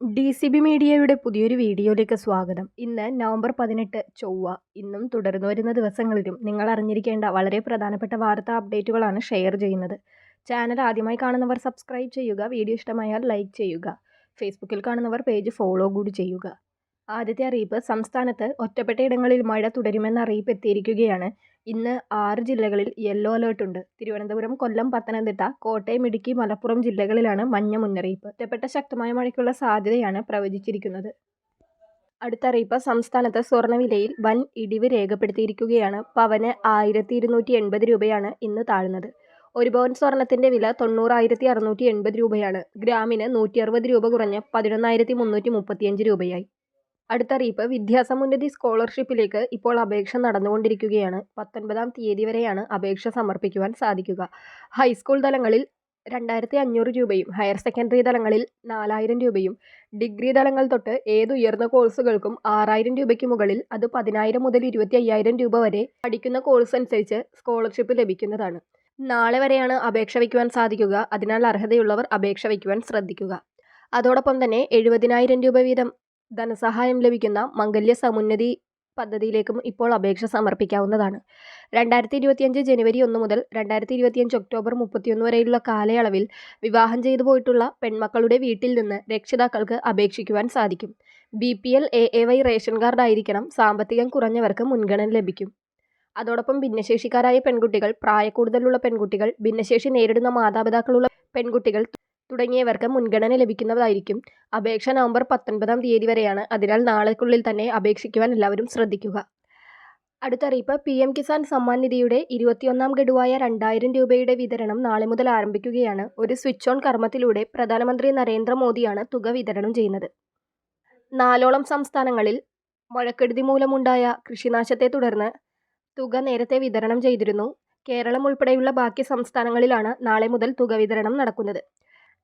D C B മീഡിയയുടെ പുതിയൊരു വീഡിയോയിലേക്ക് സ്വാഗതം. ഇന്ന് നവംബർ പതിനെട്ട് ചൊവ്വ. ഇന്നും തുടർന്നു വരുന്ന ദിവസങ്ങളിലും നിങ്ങൾ അറിഞ്ഞിരിക്കേണ്ട വളരെ പ്രധാനപ്പെട്ട വാർത്താ അപ്ഡേറ്റുകളാണ് ഷെയർ ചെയ്യുന്നത്. ചാനൽ ആദ്യമായി കാണുന്നവർ സബ്സ്ക്രൈബ് ചെയ്യുക വീഡിയോ ഇഷ്ടമായാൽ ലൈക്ക് ചെയ്യുക. ഫേസ്ബുക്കിൽ കാണുന്നവർ പേജ് ഫോളോ കൂടി ചെയ്യുക. ആദ്യത്തെ അറിയിപ്പ് സംസ്ഥാനത്ത് ഒറ്റപ്പെട്ടയിടങ്ങളിൽ മഴ തുടരുമെന്ന അറിയിപ്പ് എത്തിയിരിക്കുകയാണ് ഇന്ന് ആറ് ജില്ലകളിൽ യെല്ലോ അലേർട്ട് ഉണ്ട്. തിരുവനന്തപുരം കൊല്ലം പത്തനംതിട്ട കോട്ടയം ഇടുക്കി മലപ്പുറം ജില്ലകളിലാണ് മഞ്ഞ മുന്നറിയിപ്പ്. ഒറ്റപ്പെട്ട ശക്തമായ മഴയ്ക്കുള്ള സാധ്യതയാണ് പ്രവചിച്ചിരിക്കുന്നത്. അടുത്ത അറിയിപ്പ് സംസ്ഥാനത്ത് സ്വർണവിലയിൽ വൻ ഇടിവ് രേഖപ്പെടുത്തിയിരിക്കുകയാണ്. പവന് ആയിരത്തി ഇരുന്നൂറ്റി എൺപത് രൂപയാണ് ഇന്ന് താഴ്ന്നത്. ഒരു പവൻ സ്വർണത്തിന്റെ വില തൊണ്ണൂറായിരത്തി അറുന്നൂറ്റി എൺപത് രൂപയാണ്. ഗ്രാമിന് നൂറ്റി അറുപത് രൂപ കുറഞ്ഞ് പതിനൊന്നായിരത്തി മുന്നൂറ്റി മുപ്പത്തിയഞ്ച് രൂപയായി. അടുത്ത അറിയിപ്പ് വിദ്യാസമുന്നതി സ്കോളർഷിപ്പിലേക്ക് ഇപ്പോൾ അപേക്ഷ നടന്നുകൊണ്ടിരിക്കുകയാണ്. പത്തൊൻപതാം തീയതി വരെയാണ് അപേക്ഷ സമർപ്പിക്കുവാൻ സാധിക്കുക. ഹൈസ്കൂൾ തലങ്ങളിൽ രണ്ടായിരത്തി അഞ്ഞൂറ് രൂപയും ഹയർ സെക്കൻഡറി തലങ്ങളിൽ നാലായിരം രൂപയും ഡിഗ്രി തലങ്ങൾ തൊട്ട് ഏത് ഉയർന്ന കോഴ്സുകൾക്കും ആറായിരം രൂപയ്ക്ക് മുകളിൽ അത് പതിനായിരം മുതൽ ഇരുപത്തി അയ്യായിരം രൂപ വരെ പഠിക്കുന്ന കോഴ്സ് അനുസരിച്ച് സ്കോളർഷിപ്പ് ലഭിക്കുന്നതാണ്. നാളെ വരെയാണ് അപേക്ഷ വയ്ക്കുവാൻ സാധിക്കുക. അതിനാൽ അർഹതയുള്ളവർ അപേക്ഷ വയ്ക്കുവാൻ ശ്രദ്ധിക്കുക. അതോടൊപ്പം തന്നെ എഴുപതിനായിരം രൂപ വീതം ധനസഹായം ലഭിക്കുന്ന മംഗല്യ സമുന്നതി പദ്ധതിയിലേക്കും ഇപ്പോൾ അപേക്ഷ സമർപ്പിക്കാവുന്നതാണ്. രണ്ടായിരത്തി ഇരുപത്തിയഞ്ച് ജനുവരി ഒന്ന് മുതൽ രണ്ടായിരത്തി ഇരുപത്തിയഞ്ച് ഒക്ടോബർ മുപ്പത്തിയൊന്ന് വരെയുള്ള കാലയളവിൽ വിവാഹം ചെയ്തു പോയിട്ടുള്ള പെൺമക്കളുടെ വീട്ടിൽ നിന്ന് രക്ഷിതാക്കൾക്ക് അപേക്ഷിക്കുവാൻ സാധിക്കും. B P L A A Y ration card ആയിരിക്കണം സാമ്പത്തികം കുറഞ്ഞവർക്ക് മുൻഗണന ലഭിക്കും. അതോടൊപ്പം ഭിന്നശേഷിക്കാരായ പെൺകുട്ടികൾ പ്രായക്കൂടുതലുള്ള പെൺകുട്ടികൾ ഭിന്നശേഷി നേരിടുന്ന മാതാപിതാക്കളുള്ള പെൺകുട്ടികൾ തുടങ്ങിയവർക്ക് മുൻഗണന ലഭിക്കുന്നതായിരിക്കും. അപേക്ഷ നവംബർ പത്തൊൻപതാം തീയതി വരെയാണ്. അതിനാൽ നാളെക്കുള്ളിൽ തന്നെ അപേക്ഷിക്കുവാൻ എല്ലാവരും ശ്രദ്ധിക്കുക. അടുത്തറിയിപ്പ് പി എം കിസാൻ സമ്മാൻ നിധിയുടെ ഇരുപത്തിയൊന്നാം ഗഡുവായ രണ്ടായിരം രൂപയുടെ വിതരണം നാളെ മുതൽ ആരംഭിക്കുകയാണ്. ഒരു സ്വിച്ച് ഓൺ കർമ്മത്തിലൂടെ പ്രധാനമന്ത്രി നരേന്ദ്രമോദിയാണ് തുക വിതരണം ചെയ്യുന്നത്. നാലോളം സംസ്ഥാനങ്ങളിൽ മഴക്കെടുതി മൂലമുണ്ടായ കൃഷിനാശത്തെ തുടർന്ന് തുക നേരത്തെ വിതരണം ചെയ്തിരുന്നു. കേരളം ഉൾപ്പെടെയുള്ള ബാക്കി സംസ്ഥാനങ്ങളിലാണ് നാളെ മുതൽ തുക വിതരണം നടക്കുന്നത്.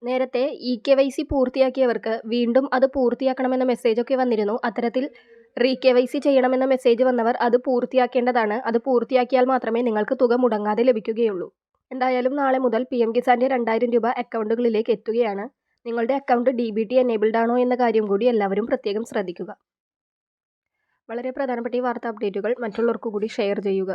നേരത്തെ ഇ കെ വൈ സി പൂർത്തിയാക്കിയവർക്ക് വീണ്ടും അത് പൂർത്തിയാക്കണമെന്ന മെസ്സേജൊക്കെ വന്നിരുന്നു. അത്തരത്തിൽ റീ കെ വൈ സി ചെയ്യണമെന്ന മെസ്സേജ് വന്നവർ അത് പൂർത്തിയാക്കേണ്ടതാണ്. അത് പൂർത്തിയാക്കിയാൽ മാത്രമേ നിങ്ങൾക്ക് തുക മുടങ്ങാതെ ലഭിക്കുകയുള്ളൂ. എന്തായാലും നാളെ മുതൽ പി എം കിസാന്റെ രണ്ടായിരം രൂപ അക്കൗണ്ടുകളിലേക്ക് എത്തുകയാണ്. നിങ്ങളുടെ account D B T enabled ആണോ എന്ന കാര്യം കൂടി എല്ലാവരും പ്രത്യേകം ശ്രദ്ധിക്കുക. വളരെ പ്രധാനപ്പെട്ട ഈ വാർത്താ അപ്ഡേറ്റുകൾ മറ്റുള്ളവർക്കു കൂടി ഷെയർ ചെയ്യുക.